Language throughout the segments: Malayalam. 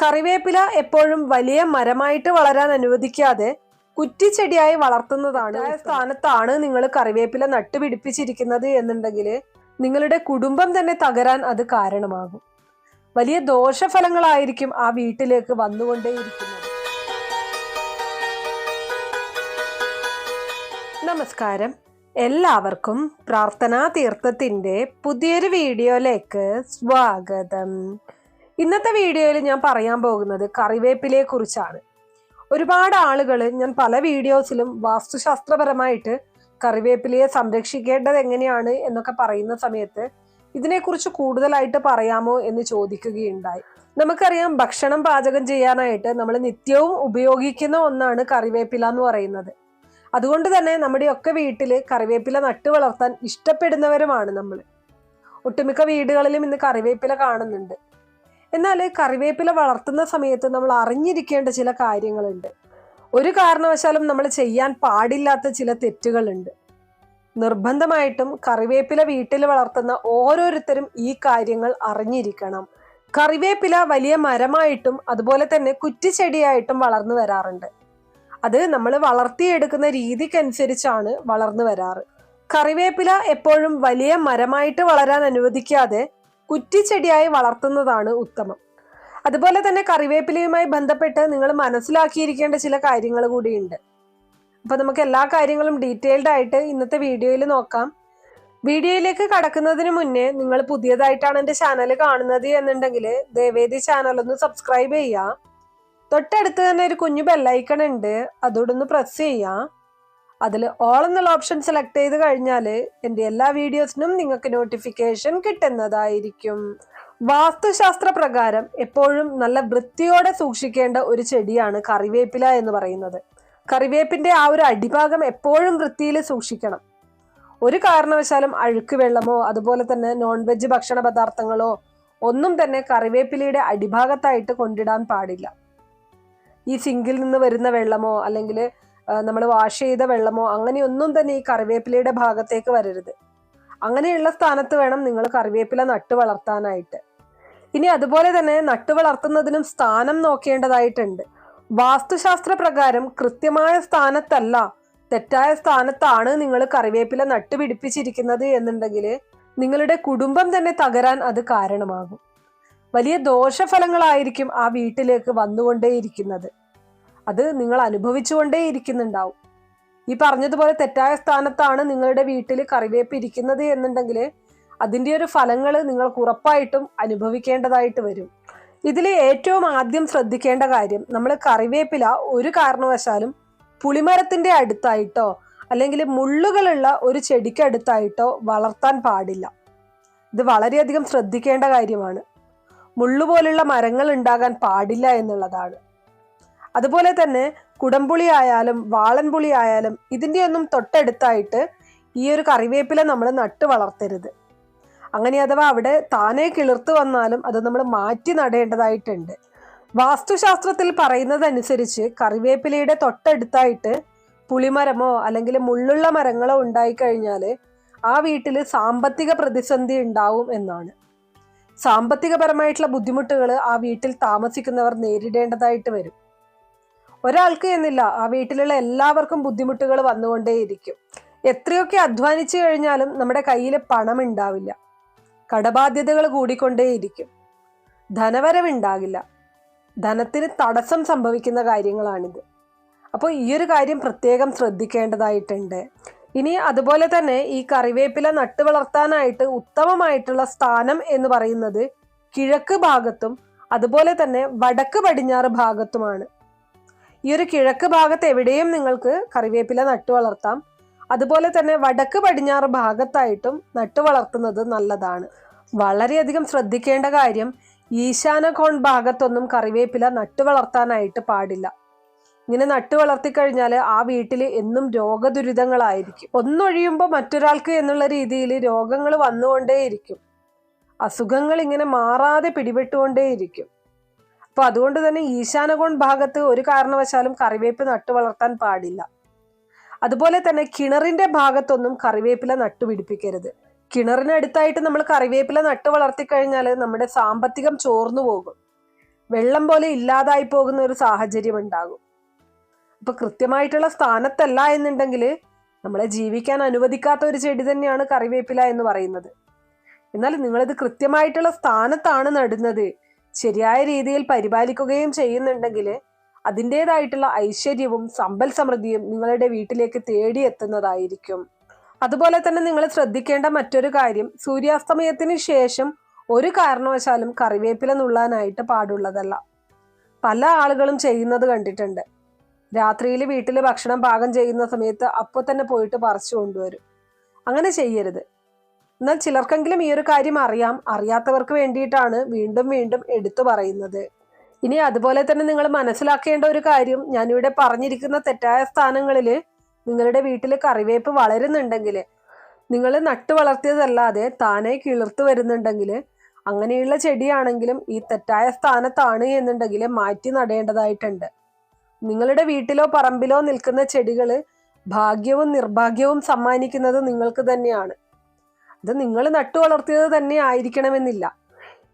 കറിവേപ്പില എപ്പോഴും വലിയ മരമായിട്ട് വളരാൻ അനുവദിക്കാതെ കുറ്റിച്ചെടിയായി വളർത്തുന്നതാണ് ആ സ്ഥാനത്താണ് നിങ്ങൾ കറിവേപ്പില നട്ടുപിടിപ്പിച്ചിരിക്കുന്നത് എന്നുണ്ടെങ്കിൽ നിങ്ങളുടെ കുടുംബം തന്നെ തകരാൻ അത് കാരണമാകും. വലിയ ദോഷഫലങ്ങളായിരിക്കും ആ വീട്ടിലേക്ക് വന്നുകൊണ്ടേയിരിക്കുന്നത്. നമസ്കാരം. എല്ലാവർക്കും പ്രാർത്ഥനാ തീർത്ഥത്തിന്റെ പുതിയൊരു വീഡിയോയിലേക്ക് സ്വാഗതം. ഇന്നത്തെ വീഡിയോയിൽ ഞാൻ പറയാൻ പോകുന്നത് കറിവേപ്പിലയെ കുറിച്ചാണ്. ഒരുപാട് ആളുകൾ ഞാൻ പല വീഡിയോസിലും വാസ്തുശാസ്ത്രപരമായിട്ട് കറിവേപ്പിലയെ സംരക്ഷിക്കേണ്ടത് എങ്ങനെയാണ് എന്നൊക്കെ പറയുന്ന സമയത്ത് ഇതിനെക്കുറിച്ച് കൂടുതലായിട്ട് പറയാമോ എന്ന് ചോദിക്കുകയുണ്ടായി. നമുക്കറിയാം ഭക്ഷണം പാചകം ചെയ്യാനായിട്ട് നമ്മൾ നിത്യവും ഉപയോഗിക്കുന്ന ഒന്നാണ് കറിവേപ്പില എന്ന് പറയുന്നത്. അതുകൊണ്ട് തന്നെ നമ്മുടെയൊക്കെ വീട്ടിൽ കറിവേപ്പില നട്ടു വളർത്താൻ ഇഷ്ടപ്പെടുന്നവരുമാണ് നമ്മൾ ഒട്ടുമിക്ക വീടുകളിലും ഇന്ന് കറിവേപ്പില കാണുന്നുണ്ട്. എന്നാൽ കറിവേപ്പില വളർത്തുന്ന സമയത്ത് നമ്മൾ അറിഞ്ഞിരിക്കേണ്ട ചില കാര്യങ്ങളുണ്ട്. ഒരു കാരണവശാലും നമ്മൾ ചെയ്യാൻ പാടില്ലാത്ത ചില തെറ്റുകളുണ്ട്. നിർബന്ധമായിട്ടും കറിവേപ്പില വീട്ടിൽ വളർത്തുന്ന ഓരോരുത്തരും ഈ കാര്യങ്ങൾ അറിഞ്ഞിരിക്കണം. കറിവേപ്പില വലിയ മരമായിട്ടും അതുപോലെ തന്നെ കുറ്റിച്ചെടിയായിട്ടും വളർന്നു വരാറുണ്ട്. അത് നമ്മൾ വളർത്തിയെടുക്കുന്ന രീതിക്കനുസരിച്ചാണ് വളർന്നു വരാറ്. കറിവേപ്പില എപ്പോഴും വലിയ മരമായിട്ട് വളരാൻ അനുവദിക്കാതെ കുറ്റിച്ചെടിയായി വളർത്തുന്നതാണ് ഉത്തമം. അതുപോലെ തന്നെ കറിവേപ്പിലയുമായി ബന്ധപ്പെട്ട് നിങ്ങൾ മനസ്സിലാക്കിയിരിക്കേണ്ട ചില കാര്യങ്ങൾ കൂടിയുണ്ട്. അപ്പോൾ നമുക്ക് എല്ലാ കാര്യങ്ങളും ഡീറ്റെയിൽഡ് ആയിട്ട് ഇന്നത്തെ വീഡിയോയിൽ നോക്കാം. വീഡിയോയിലേക്ക് കടക്കുന്നതിന് മുന്നേ നിങ്ങൾ പുതിയതായിട്ടാണ് എന്റെ ചാനൽ കാണുന്നത് എന്നുണ്ടെങ്കിൽ ദേവേദി ചാനൽ ഒന്ന് സബ്സ്ക്രൈബ് ചെയ്യാം തൊട്ടടുത്ത് തന്നെ ഒരു കുഞ്ഞു ബെല്ലൈക്കൺ ഉണ്ട്. അതോടൊന്ന് പ്രസ് ചെയ്യാം അതിൽ ഓൾ എന്നുള്ള ഓപ്ഷൻ സെലക്ട് ചെയ്ത് കഴിഞ്ഞാൽ എന്റെ എല്ലാ വീഡിയോസിനും നിങ്ങൾക്ക് നോട്ടിഫിക്കേഷൻ കിട്ടുന്നതായിരിക്കും. വാസ്തുശാസ്ത്ര പ്രകാരം എപ്പോഴും നല്ല വൃത്തിയോടെ സൂക്ഷിക്കേണ്ട ഒരു ചെടിയാണ് കറിവേപ്പില എന്ന് പറയുന്നത്. കറിവേപ്പിന്റെ ആ ഒരു അടിഭാഗം എപ്പോഴും വൃത്തിയിൽ സൂക്ഷിക്കണം. ഒരു കാരണവശാലും അഴുക്ക് വെള്ളമോ അതുപോലെ തന്നെ നോൺ വെജ് ഭക്ഷണ പദാർത്ഥങ്ങളോ ഒന്നും തന്നെ കറിവേപ്പിലയുടെ അടിഭാഗത്തായിട്ട് കൊണ്ടിടാൻ പാടില്ല. ഈ സിങ്കിൽ നിന്ന് വരുന്ന വെള്ളമോ അല്ലെങ്കിൽ നമ്മൾ വാഷ് ചെയ്ത വെള്ളമോ അങ്ങനെയൊന്നും തന്നെ ഈ കറിവേപ്പിലയുടെ ഭാഗത്തേക്ക് വരരുത്. അങ്ങനെയുള്ള സ്ഥാനത്ത് വേണം നിങ്ങൾ കറിവേപ്പില നട്ടു വളർത്താനായിട്ട്. ഇനി അതുപോലെ തന്നെ നട്ടു വളർത്തുന്നതിനും സ്ഥാനം നോക്കേണ്ടതായിട്ടുണ്ട്. വാസ്തുശാസ്ത്ര പ്രകാരം കൃത്യമായ സ്ഥാനത്തല്ല തെറ്റായ സ്ഥാനത്താണ് നിങ്ങൾ കറിവേപ്പില നട്ടുപിടിപ്പിച്ചിരിക്കുന്നത് എന്നുണ്ടെങ്കിൽ നിങ്ങളുടെ കുടുംബം തന്നെ തകരാൻ അത് കാരണമാകും. വലിയ ദോഷഫലങ്ങളായിരിക്കും ആ വീട്ടിലേക്ക് വന്നുകൊണ്ടേയിരിക്കുന്നത്. അത് നിങ്ങൾ അനുഭവിച്ചുകൊണ്ടേ ഇരിക്കുന്നുണ്ടാവും. ഈ പറഞ്ഞതുപോലെ തെറ്റായ സ്ഥാനത്താണ് നിങ്ങളുടെ വീട്ടിൽ കറിവേപ്പ് ഇരിക്കുന്നത് എന്നുണ്ടെങ്കിൽ അതിന്റെ ഒരു ഫലങ്ങൾ നിങ്ങൾക്ക് ഉറപ്പായിട്ടും അനുഭവിക്കേണ്ടതായിട്ട് വരും. ഇതിൽ ഏറ്റവും ആദ്യം ശ്രദ്ധിക്കേണ്ട കാര്യം നമ്മൾ കറിവേപ്പില ഒരു കാരണവശാലും പുളിമരത്തിന്റെ അടുത്തായിട്ടോ അല്ലെങ്കിൽ മുള്ളുകളുള്ള ഒരു ചെടിക്കടുത്തായിട്ടോ വളർത്താൻ പാടില്ല. ഇത് വളരെയധികം ശ്രദ്ധിക്കേണ്ട കാര്യമാണ്. മുള്ളുപോലുള്ള മരങ്ങൾ ഉണ്ടാകാൻ പാടില്ല എന്നുള്ളതാണ്. അതുപോലെ തന്നെ കുടംപുളി ആയാലും വാളൻപുളി ആയാലും ഇതിന്റെ ഒന്നും തൊട്ടടുത്തായിട്ട് ഈ ഒരു കറിവേപ്പില നമ്മൾ നട്ട് വളർത്തരുത്. അങ്ങനെ അഥവാ അവിടെ താനെ കിളിർത്ത് വന്നാലും അത് നമ്മൾ മാറ്റി നടേണ്ടതായിട്ടുണ്ട്. വാസ്തുശാസ്ത്രത്തിൽ പറയുന്നതനുസരിച്ച് കറിവേപ്പിലയുടെ തൊട്ടടുത്തായിട്ട് പുളിമരമോ അല്ലെങ്കിൽ മുള്ളുള്ള മരങ്ങളോ ഉണ്ടായിക്കഴിഞ്ഞാൽ ആ വീട്ടിൽ സാമ്പത്തിക പ്രതിസന്ധി ഉണ്ടാവും എന്നാണ്. സാമ്പത്തികപരമായിട്ടുള്ള ബുദ്ധിമുട്ടുകൾ ആ വീട്ടിൽ താമസിക്കുന്നവർ നേരിടേണ്ടതായിട്ട് വരും. ഒരാൾക്ക് എന്നില്ല ആ വീട്ടിലുള്ള എല്ലാവർക്കും ബുദ്ധിമുട്ടുകൾ വന്നുകൊണ്ടേയിരിക്കും. എത്രയൊക്കെ അധ്വാനിച്ചു കഴിഞ്ഞാലും നമ്മുടെ കയ്യിൽ പണം ഉണ്ടാവില്ല കടബാധ്യതകൾ കൂടിക്കൊണ്ടേയിരിക്കും. ധനവരവുണ്ടാകില്ല. ധനത്തിന് തടസ്സം സംഭവിക്കുന്ന കാര്യങ്ങളാണിത്. അപ്പോൾ ഈ ഒരു കാര്യം പ്രത്യേകം ശ്രദ്ധിക്കേണ്ടതായിട്ടുണ്ട്. ഇനി അതുപോലെ തന്നെ ഈ കറിവേപ്പില നട്ടു വളർത്താനായിട്ട് ഉത്തമമായിട്ടുള്ള സ്ഥാനം എന്ന് പറയുന്നത് കിഴക്ക് ഭാഗത്തും അതുപോലെ തന്നെ വടക്ക് പടിഞ്ഞാറ് ഭാഗത്തുമാണ്. ഈ ഒരു കിഴക്ക് ഭാഗത്ത് എവിടെയും നിങ്ങൾക്ക് കറിവേപ്പില നട്ടു വളർത്താം. അതുപോലെ തന്നെ വടക്ക് പടിഞ്ഞാറ് ഭാഗത്തായിട്ടും നട്ടു വളർത്തുന്നത് നല്ലതാണ്. വളരെയധികം ശ്രദ്ധിക്കേണ്ട കാര്യം ഈശാന കോൺ ഭാഗത്തൊന്നും കറിവേപ്പില നട്ടു വളർത്താനായിട്ട് പാടില്ല. ഇങ്ങനെ നട്ടു വളർത്തിക്കഴിഞ്ഞാൽ ആ വീട്ടിൽ എന്നും രോഗദുരിതങ്ങളായിരിക്കും. ഒന്നൊഴിയുമ്പോൾ മറ്റൊരാൾക്ക് എന്നുള്ള രീതിയിൽ രോഗങ്ങൾ വന്നുകൊണ്ടേയിരിക്കും. അസുഖങ്ങൾ ഇങ്ങനെ മാറാതെ പിടിപെട്ടുകൊണ്ടേയിരിക്കും. അപ്പൊ അതുകൊണ്ട് തന്നെ ഈശാനകോൺ ഭാഗത്ത് ഒരു കാരണവശാലും കറിവേപ്പ് നട്ടു വളർത്താൻ പാടില്ല. അതുപോലെ തന്നെ കിണറിന്റെ ഭാഗത്തൊന്നും കറിവേപ്പില നട്ടുപിടിപ്പിക്കരുത് കിണറിനടുത്തായിട്ട് നമ്മൾ കറിവേപ്പില നട്ടു വളർത്തി കഴിഞ്ഞാൽ നമ്മുടെ സാമ്പത്തികം ചോർന്നു പോകും. വെള്ളം പോലെ ഇല്ലാതായി പോകുന്ന ഒരു സാഹചര്യം ഉണ്ടാകും. അപ്പൊ കൃത്യമായിട്ടുള്ള സ്ഥാനത്തല്ല എന്നുണ്ടെങ്കിൽ നമ്മളെ ജീവിക്കാൻ അനുവദിക്കാത്ത ഒരു ചെടി തന്നെയാണ് കറിവേപ്പില എന്ന് പറയുന്നത്. എന്നാൽ നിങ്ങളിത് കൃത്യമായിട്ടുള്ള സ്ഥാനത്താണ് നടുന്നത്. ശരിയായ രീതിയിൽ പരിപാലിക്കുകയും ചെയ്യുന്നുണ്ടെങ്കിൽ അതിന്റെതായിട്ടുള്ള ഐശ്വര്യവും സമ്പൽ സമൃദ്ധിയും നിങ്ങളുടെ വീട്ടിലേക്ക് തേടിയെത്തുന്നതായിരിക്കും അതുപോലെ തന്നെ നിങ്ങൾ ശ്രദ്ധിക്കേണ്ട മറ്റൊരു കാര്യം സൂര്യാസ്തമയത്തിന് ശേഷം ഒരു കാരണവശാലും കറിവേപ്പില നുള്ളാനായിട്ട് പാടുള്ളതല്ല. പല ആളുകളും ചെയ്യുന്നത് കണ്ടിട്ടുണ്ട്. രാത്രിയിൽ വീട്ടിൽ ഭക്ഷണം പാകം ചെയ്യുന്ന സമയത്ത് അപ്പോൾ തന്നെ പോയിട്ട് പറിച്ചു കൊണ്ടുവരും. അങ്ങനെ ചെയ്യരുത്. എന്നാൽ ചിലർക്കെങ്കിലും ഈ ഒരു കാര്യം അറിയാം. അറിയാത്തവർക്ക് വേണ്ടിയിട്ടാണ് വീണ്ടും വീണ്ടും എടുത്തു പറയുന്നത്. ഇനി അതുപോലെ തന്നെ നിങ്ങൾ മനസ്സിലാക്കേണ്ട ഒരു കാര്യം ഞാനിവിടെ പറഞ്ഞിരിക്കുന്ന തെറ്റായ സ്ഥാനങ്ങളിൽ നിങ്ങളുടെ വീട്ടിൽ കറിവേപ്പ് വളരുന്നുണ്ടെങ്കിൽ നിങ്ങൾ നട്ടു വളർത്തിയതല്ലാതെ താനെ കിളിർത്തു വരുന്നുണ്ടെങ്കിൽ അങ്ങനെയുള്ള ചെടിയാണെങ്കിലും ഈ തെറ്റായ സ്ഥാനത്താണ് എന്നുണ്ടെങ്കിൽ മാറ്റി നടേണ്ടതായിട്ടുണ്ട്. നിങ്ങളുടെ വീട്ടിലോ പറമ്പിലോ നിൽക്കുന്ന ചെടികൾ ഭാഗ്യവും നിർഭാഗ്യവും സമ്മാനിക്കുന്നത് നിങ്ങൾക്ക് തന്നെയാണ്. അത് നിങ്ങൾ നട്ടു വളർത്തിയത് തന്നെ ആയിരിക്കണമെന്നില്ല.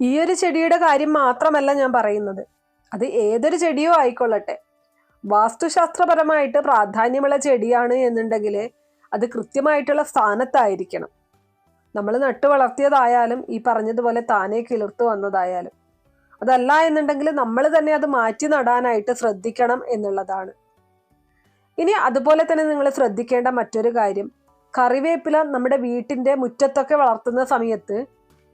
ഈ ഒരു ചെടിയുടെ കാര്യം മാത്രമല്ല ഞാൻ പറയുന്നത്. അത് ഏതൊരു ചെടിയോ ആയിക്കൊള്ളട്ടെ. വാസ്തുശാസ്ത്രപരമായിട്ട് പ്രാധാന്യമുള്ള ചെടിയാണ് എന്നുണ്ടെങ്കിൽ അത് കൃത്യമായിട്ടുള്ള സ്ഥാനത്തായിരിക്കണം. നമ്മൾ നട്ടു വളർത്തിയതായാലും ഈ പറഞ്ഞതുപോലെ താനെ കിളിർത്തു വന്നതായാലും. അതല്ല എന്നുണ്ടെങ്കിൽ നമ്മൾ തന്നെ അത് മാറ്റി നടാനായിട്ട് ശ്രദ്ധിക്കണം എന്നുള്ളതാണ്. ഇനി അതുപോലെ തന്നെ നിങ്ങൾ ശ്രദ്ധിക്കേണ്ട മറ്റൊരു കാര്യം. കറിവേപ്പില നമ്മുടെ വീട്ടിന്റെ മുറ്റത്തൊക്കെ വളർത്തുന്ന സമയത്ത്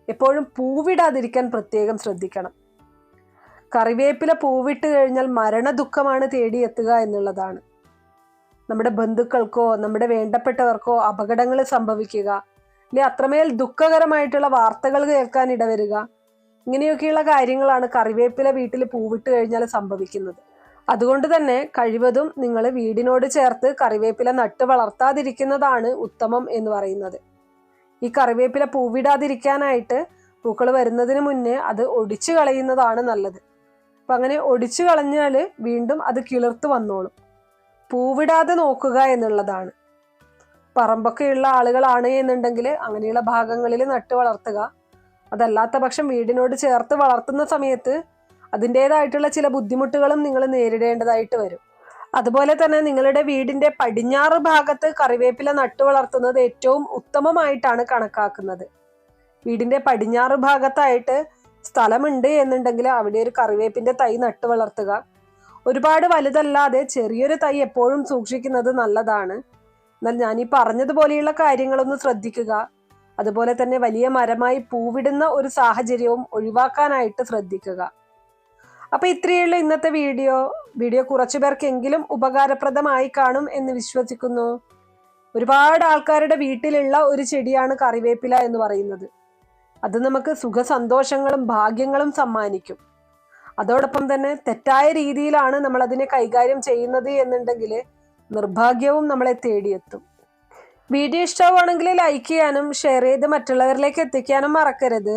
എപ്പോഴും പൂവിടാതിരിക്കാൻ പ്രത്യേകം ശ്രദ്ധിക്കണം. കറിവേപ്പില പൂവിട്ട് കഴിഞ്ഞാൽ മരണദുഃഖമാണ് തേടിയെത്തുക എന്നുള്ളതാണ്. നമ്മുടെ ബന്ധുക്കൾക്കോ നമ്മുടെ വേണ്ടപ്പെട്ടവർക്കോ അപകടങ്ങൾ സംഭവിക്കുക അല്ലെ അത്രമേൽ ദുഃഖകരമായിട്ടുള്ള വാർത്തകൾ കേൾക്കാൻ ഇടവരിക ഇങ്ങനെയൊക്കെയുള്ള കാര്യങ്ങളാണ് കറിവേപ്പില വീട്ടിൽ പൂവിട്ട് കഴിഞ്ഞാൽ സംഭവിക്കുന്നത്. അതുകൊണ്ട് തന്നെ കഴിവതും നിങ്ങൾ വീടിനോട് ചേർത്ത് കറിവേപ്പില നട്ട് വളർത്താതിരിക്കുന്നതാണ് ഉത്തമം എന്ന് പറയുന്നത്. ഈ കറിവേപ്പില പൂവിടാതിരിക്കാനായിട്ട് പൂക്കൾ വരുന്നതിന് മുന്നേ അത് ഒടിച്ചു കളയുന്നതാണ് നല്ലത്. അപ്പം അങ്ങനെ ഒടിച്ചു കളഞ്ഞാൽ വീണ്ടും അത് കിളിർത്ത് വന്നോളും. പൂവിടാതെ നോക്കുക എന്നുള്ളതാണ്. പറമ്പൊക്കെയുള്ള ആളുകളാണ് എന്നുണ്ടെങ്കിൽ അങ്ങനെയുള്ള ഭാഗങ്ങളിൽ നട്ട് വളർത്തുക. അതല്ലാത്ത പക്ഷം വീടിനോട് ചേർത്ത് വളർത്തുന്ന സമയത്ത് അതിന്റെതായിട്ടുള്ള ചില ബുദ്ധിമുട്ടുകളും നിങ്ങൾ നേരിടേണ്ടതായിട്ട് വരും. അതുപോലെ തന്നെ നിങ്ങളുടെ വീടിന്റെ പടിഞ്ഞാറ് ഭാഗത്ത് കറിവേപ്പില നട്ടു വളർത്തുന്നത് ഏറ്റവും ഉത്തമമായിട്ടാണ് കണക്കാക്കുന്നത്. വീടിന്റെ പടിഞ്ഞാറ് ഭാഗത്തായിട്ട് സ്ഥലമുണ്ട് എന്നുണ്ടെങ്കിൽ അവിടെ ഒരു കറിവേപ്പിന്റെ തൈ നട്ടു വളർത്തുക. ഒരുപാട് വലുതല്ലാതെ ചെറിയൊരു തൈ എപ്പോഴും സൂക്ഷിക്കുന്നത് നല്ലതാണ്. എന്നാൽ ഞാൻ ഈ പറഞ്ഞതുപോലെയുള്ള കാര്യങ്ങളൊന്ന് ശ്രദ്ധിക്കുക. അതുപോലെ തന്നെ വലിയ മരമായി പൂവിടുന്ന ഒരു സാഹചര്യവും ഒഴിവാക്കാനായിട്ട് ശ്രദ്ധിക്കുക. അപ്പൊ ഇത്രയുള്ള ഇന്നത്തെ വീഡിയോ വീഡിയോ കുറച്ചു പേർക്കെങ്കിലും ഉപകാരപ്രദമായി കാണും എന്ന് വിശ്വസിക്കുന്നു. ഒരുപാട് ആൾക്കാരുടെ വീട്ടിലുള്ള ഒരു ചെടിയാണ് കറിവേപ്പില എന്ന് പറയുന്നത്. അത് നമുക്ക് സുഖ സന്തോഷങ്ങളും ഭാഗ്യങ്ങളും സമ്മാനിക്കും. അതോടൊപ്പം തന്നെ തെറ്റായ രീതിയിലാണ് നമ്മൾ അതിനെ കൈകാര്യം ചെയ്യുന്നത് എന്നുണ്ടെങ്കിൽ നിർഭാഗ്യവും നമ്മളെ തേടിയെത്തും. വീഡിയോ ഇഷ്ടമാണെങ്കിൽ ലൈക്ക് ചെയ്യാനും ഷെയർ ചെയ്ത് മറ്റുള്ളവരിലേക്ക് എത്തിക്കാനും മറക്കരുത്.